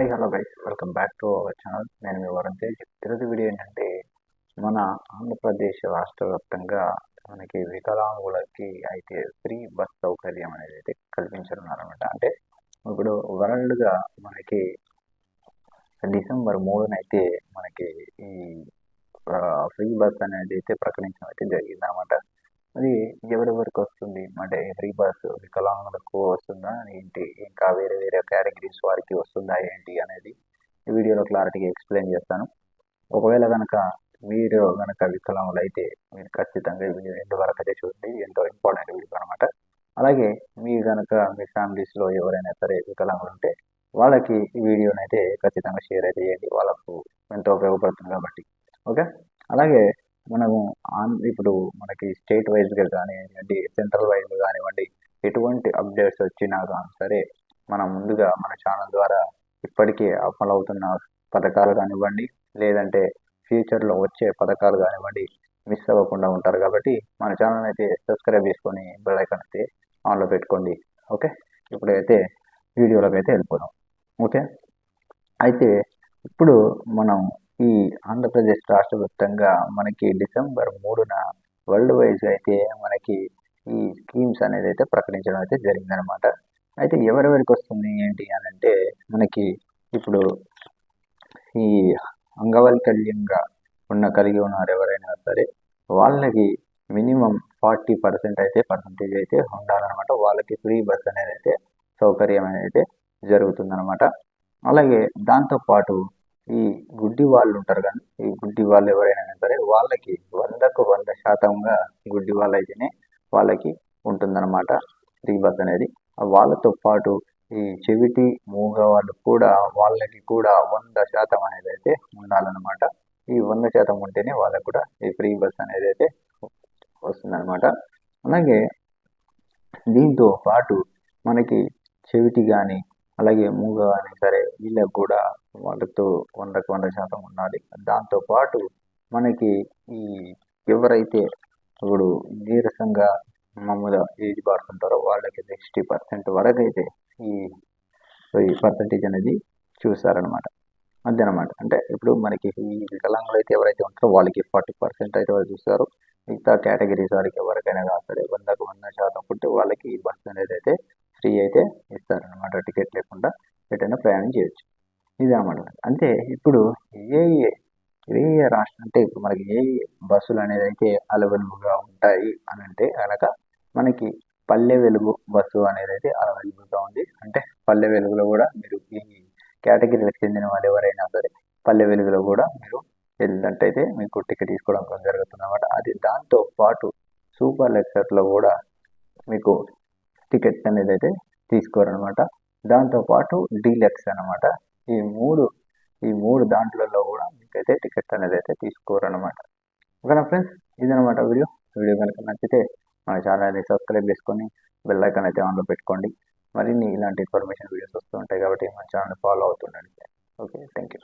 Hi hello guys welcome back to our channel నేను మీ వరుణ్ తేజ్. ఈరోజు వీడియో ఏంటంటే మన ఆంధ్రప్రదేశ్ రాష్ట్ర వ్యాప్తంగా మనకి వికలాంగులకి అయితే ఫ్రీ బస్ సౌకర్యం అనేది అయితే కల్పించనున్నారనమాట అంటే ఇప్పుడు వరల్డ్గా మనకి డిసెంబర్ మూడున అయితే మనకి ఈ ఫ్రీ బస్ అనేది అయితే ప్రకటించడం అయితే జరిగిందనమాట అది ఎవరి వరకు వస్తుంది? అంటే ఫ్రీ బస్ వికలాంగులకు వస్తుందా? ఏంటి? ఇంకా వేరే వేరే కేటగిరీస్ వారికి వస్తుందా? ఏంటి? అనేది ఈ వీడియోలో క్లారిటీగా ఎక్స్ప్లెయిన్ చేస్తాను. ఒకవేళ కనుక మీరు కనుక వికలాంగులు అయితే మీరు ఖచ్చితంగా వీడియో ఎండ్ వరకు అయితే చూడండి. ఎంతో ఇంపార్టెంట్ వీడియో అనమాట అలాగే మీ కనుక మీ ఫ్యామిలీస్లో ఎవరైనా సరే వికలాంగులు ఉంటే వాళ్ళకి ఈ వీడియోని అయితే ఖచ్చితంగా షేర్ అయితే చేయండి. వాళ్ళకు ఎంతో ఉపయోగపడుతుంది కాబట్టి. ఓకే? అలాగే మనము ఆన్ ఇప్పుడు మనకి స్టేట్ వైజ్గా కానివ్వండి సెంట్రల్ వైజ్ కానివ్వండి ఎటువంటి అప్డేట్స్ వచ్చినా కానీ సరే మనం ముందుగా మన ఛానల్ ద్వారా ఇప్పటికే అవుతున్న పథకాలు కానివ్వండి లేదంటే ఫ్యూచర్లో వచ్చే పథకాలు కానివ్వండి మిస్ అవ్వకుండా ఉంటారు కాబట్టి మన ఛానల్ అయితే సబ్స్క్రైబ్ చేసుకొని బెల్ ఐకాన్ అయితే ఆన్లో పెట్టుకోండి. ఓకే? ఇప్పుడైతే వీడియోలోకి అయితే వెళ్ళిపోదాం. ఓకే? అయితే ఇప్పుడు మనం ఈ ఆంధ్రప్రదేశ్ రాష్ట్ర వ్యాప్తంగా మనకి డిసెంబర్ మూడున వరల్డ్ వైజ్ అయితే మనకి ఈ స్కీమ్స్ అనేది అయితే ప్రకటించడం అయితే జరిగిందనమాట అయితే ఎవరెవరికి వస్తుంది ఏంటి అని అంటే మనకి ఇప్పుడు ఈ అంగవైకల్యంగా ఉన్న కలిగి ఉన్నారు ఎవరైనా సరే వాళ్ళకి మినిమం ఫార్టీ పర్సెంట్ అయితే పర్సంటేజ్ అయితే ఉండాలన్నమాట. వాళ్ళకి ఫ్రీ బస్ అనేది అయితే సౌకర్యం అనేది అయితే జరుగుతుందన్నమాట. అలాగే దాంతోపాటు ఈ గుడ్డి వాళ్ళు ఉంటారు కానీ ఈ గుడ్డి వాళ్ళు ఎవరైనా సరే వాళ్ళకి వందకు వంద శాతంగా గుడ్డి వాళ్ళు అయితేనే వాళ్ళకి ఉంటుందన్నమాట ఫ్రీ బస్ అనేది వాళ్ళతో పాటు ఈ చెవిటి మూగ వాళ్ళు కూడా వాళ్ళకి కూడా వంద శాతం అనేది అయితే ఉండాలన్నమాట. ఈ వంద శాతం ఉంటేనే వాళ్ళకి కూడా ఈ ఫ్రీ బస్ అనేది అయితే వస్తుందన్నమాట. అలాగే దీంతో పాటు మనకి చెవిటి కానీ అలాగే మూగ కానీ సరే వీళ్ళకి కూడా వాళ్ళతో వందకు వంద శాతం ఉండాలి. దాంతోపాటు మనకి ఈ ఎవరైతే ఇప్పుడు నీరసంగా మామూలుగా ఏజ్ బార్స్ ఉంటారో వాళ్ళకి సిక్స్టీ పర్సెంట్ వరకు అయితే ఈ పర్సంటేజ్ అనేది చూస్తారనమాట అదనమాట అంటే ఇప్పుడు మనకి ఈ వికలాంగులు అయితే ఎవరైతే ఉంటారో వాళ్ళకి ఫార్టీ పర్సెంట్ అయితే వాళ్ళు చూస్తారు. మిగతా కేటగిరీస్ వారికి ఎవరికైనా కాదు వందకు వంద శాతం ఉంటే వాళ్ళకి ఈ బస్ అనేది అయితే ఫ్రీ అయితే ఇస్తారనమాట టికెట్ లేకుండా ఎటైనా ప్రయాణం చేయొచ్చు. ఇది అనమాట అంటే ఇప్పుడు ఏ ఏ రాష్ట్రం అంటే ఇప్పుడు మనకి ఏ బస్సులు అనేది అయితే అవైలబుల్గా ఉంటాయి అని అంటే కనుక మనకి పల్లె వెలుగు బస్సు అనేది అయితే అవైలబుల్గా ఉంది. అంటే పల్లె వెలుగులో కూడా మీరు ఈ కేటగిరీలకు చెందిన వాళ్ళు ఎవరైనా సరే పల్లె వెలుగులో కూడా మీరు వెళ్ళినట్టయితే మీకు టికెట్ తీసుకోవడం జరుగుతుంది అనమాట అది దాంతో పాటు సూపర్ లెక్చర్లో కూడా మీకు టికెట్ అనేది అయితే తీసుకోరనమాట దాంతోపాటు డీలక్స్ అనమాట ఈ మూడు ఈ మూడు దాంట్లలో కూడా మీకైతే టికెట్ అనేది అయితే తీసుకోరనమాట ఓకేనా ఫ్రెండ్స్? ఇదనమాట వీడియో. వీడియో కనుక నచ్చితే మన ఛానల్ని సబ్స్క్రైబ్ చేసుకొని బెల్ ఐకాన్ అయితే ఆన్లో పెట్టుకోండి. మరిన్ని ఇలాంటి ఇన్ఫర్మేషన్ వీడియోస్ వస్తూ ఉంటాయి కాబట్టి మన channel follow అవుతుండండి. Okay thank you